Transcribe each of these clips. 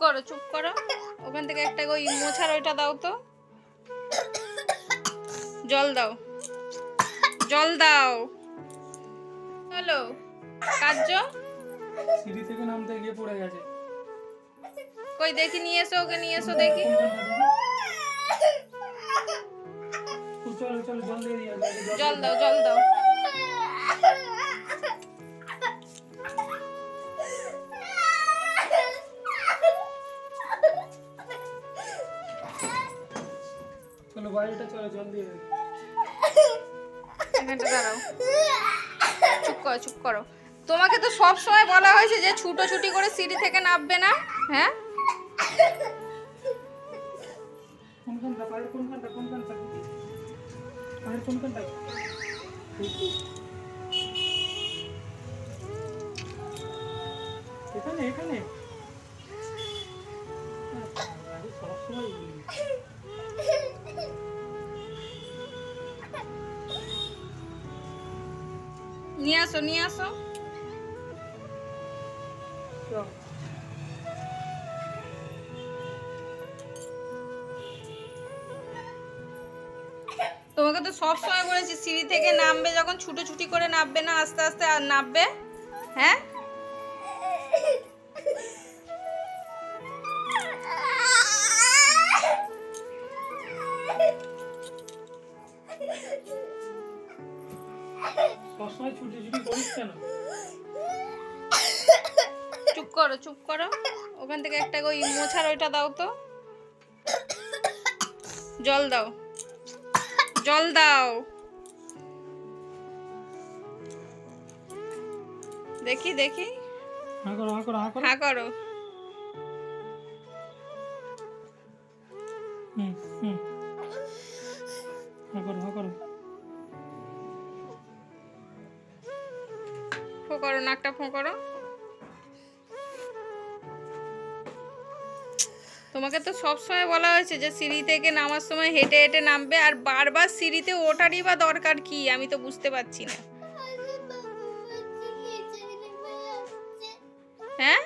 করো চুপ করো। ওখান থেকে একটা ওই মোছার ওইটা দাও তো। জল দাও। জল দাও। হ্যালো কাজ সিঁড়ি থেকে নামতে গিয়ে পড়ে গেছে। কই দেখি নিয়ে এসো ওকে নিয়ে এসো দেখি। জল দাও জল দাও। চলো বাইরেটা চলো জল দিয়ে এখানটা দাঁড়াও। চুপ করো চুপ করো। তোমাকে তো সব সময় বলা হয়েছে যে ছুটোছুটি করে সিঁড়ি থেকে নামবে না হ্যাঁ? কোনখানটা? পায়ের কোনখানটা? কোনখানটা? পায়ের কোনখানটা? এখানে এখানে। নিয়ে আসো নিয়ে আসো। তোমাকে তো সব সময় বলেছি সিঁড়ি থেকে নামবে যখন ছুটোছুটি করে নামবে না আস্তে আস্তে আর নামবে। হ্যাঁ? সবসময় ছুটি ছুটি করিস কেন? চুপ করো চুপ করো। ওখান থেকে একটা ওই মোছার ওইটা দাও তো। জল দাও। জল দাও। দেখি দেখি। হা করো হা করো হা করো। হা করো। হুম হুম। হা করো হা করো। ফো করো, নাকটা ফো করো। তোমাকে তো সব সময় বলা হয়েছে যে সিঁড়ি থেকে নামার সময় হেঁটে হেঁটে নামবে, আর বারবার সিঁড়িতে ওঠারই বা দরকার কি, আমি তো বুঝতে পারছি না। হ্যাঁ?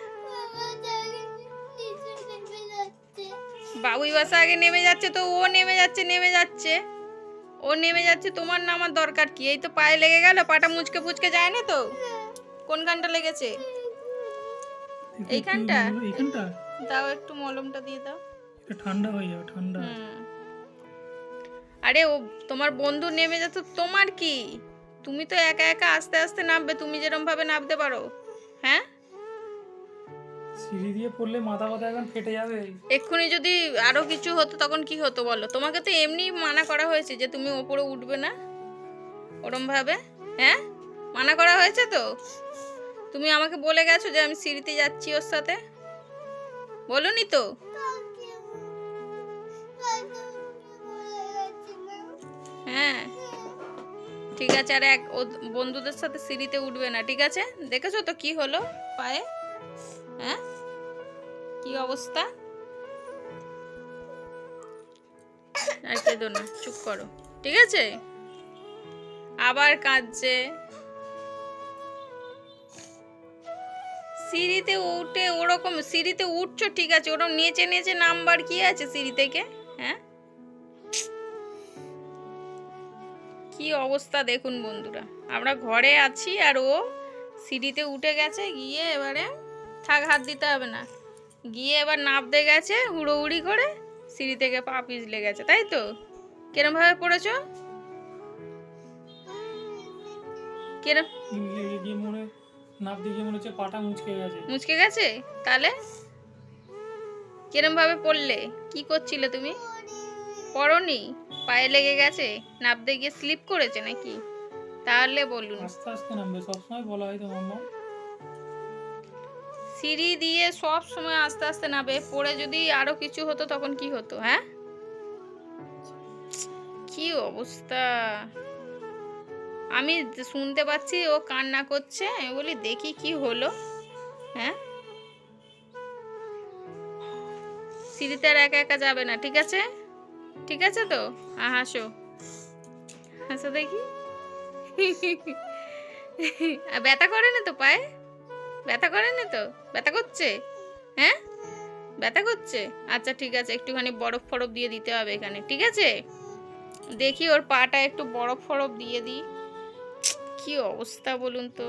বাবুই বাসা আগে নেমে যাচ্ছে তো, ও নেমে যাচ্ছে নেমে যাচ্ছে। ও নেমে যাচ্ছে, তোমার নামার দরকার কি? এই তো পায়ে লেগে গেল, পাটা মুচকে ফুচকে যায় না তো? কোনখানটা লেগেছে? একটু- এইখানটা? এইখানটা? দাও একটু মলমটা দিয়ে দাও। এটা ঠান্ডা হয়ে যাবে ঠান্ডা। আরে ও তোমার বন্ধু নেমে যাচ্ছে তোমার কি? তুমি তো একা একা আস্তে আস্তে নামবে তুমি যেরকম ভাবে নামতে পারো। হ্যাঁ? সিঁড়ি দিয়ে পড়লে মাথা মাথা এখন ফেটে যাবে। এক্ষুনি যদি আরও কিছু হতো তখন কি হতো বলো? তোমাকে তো এমনি মানা করা হয়েছে যে তুমি ওপরে উঠবে না ওরম ভাবে। হ্যাঁ? মানা করা হয়েছে তো? তুমি আমাকে বলে গেছো যে আমি সিঁড়িতে যাচ্ছি ওর সাথে? বলনি তো? হ্যাঁ। ঠিক আছে, আর এক বন্ধুদের সাথে সিঁড়িতে উঠবে না, ঠিক আছে? দেখেছ তো কি হলো পায়ে? হ্যাঁ? কি অবস্থা? না, চুপ করো, ঠিক আছে? আবার কাঁদছে। সিঁড়িতে উঠে ওরকম, সিঁড়িতে উঠছো, ঠিক আছে, ওরকম নেচে নেচে নাম্বার কি আছে সিঁড়ি থেকে? হ্যাঁ? কি অবস্থা দেখুন বন্ধুরা, আমরা ঘরে আছি আর ও সিঁড়িতে উঠে গেছে, গিয়ে এবারে থাক, হাত দিতে হবে না। গিয়ে এবার নাবতে গেছে হুড়োহুড়ি করে, সিঁড়ি থেকে পা পিছলে গেছে, তাই তো? কিরম ভাবে পড়েছো? কিরম নাক দিয়ে মনে হচ্ছে পাটা মুচকে গেছে। মুচকে গেছে? তাহলে? কিরম ভাবে পড়লে? কি করছিলে তুমি? পড়নি? পায়ে লেগে গেছে? নাবতে গিয়ে স্লিপ করেছে নাকি? তাহলে বলুন। আস্তে আস্তে নামবে সবসময় বলা হয় তো মাম্মা। সিঁড়ি দিয়ে সব সময় আস্তে আস্তে নাবে পড়ে যদি আরও কিছু হতো তখন কি হতো হ্যাঁ? কি অবস্থা? আমি শুনতে পাচ্ছি ও কান্না করছে, আমি বলি, দেখি কি হলো। হ্যাঁ? সিঁড়িতে আর একা একা যাবে না, ঠিক আছে? ঠিক আছে তো? হাসো। হাসো দেখি। ব্যথা করে না তো পায়ে? ব্যথা করে না তো? ব্যথা করছে? হ্যাঁ? ব্যথা করছে? আচ্ছা ঠিক আছে, একটুখানি বরফ ফরফ দিয়ে দিতে হবে এখানে, ঠিক আছে? দেখি ওর পাটা একটু বরফ ফরফ দিয়ে দিই। কি অবস্থা বলুন তো?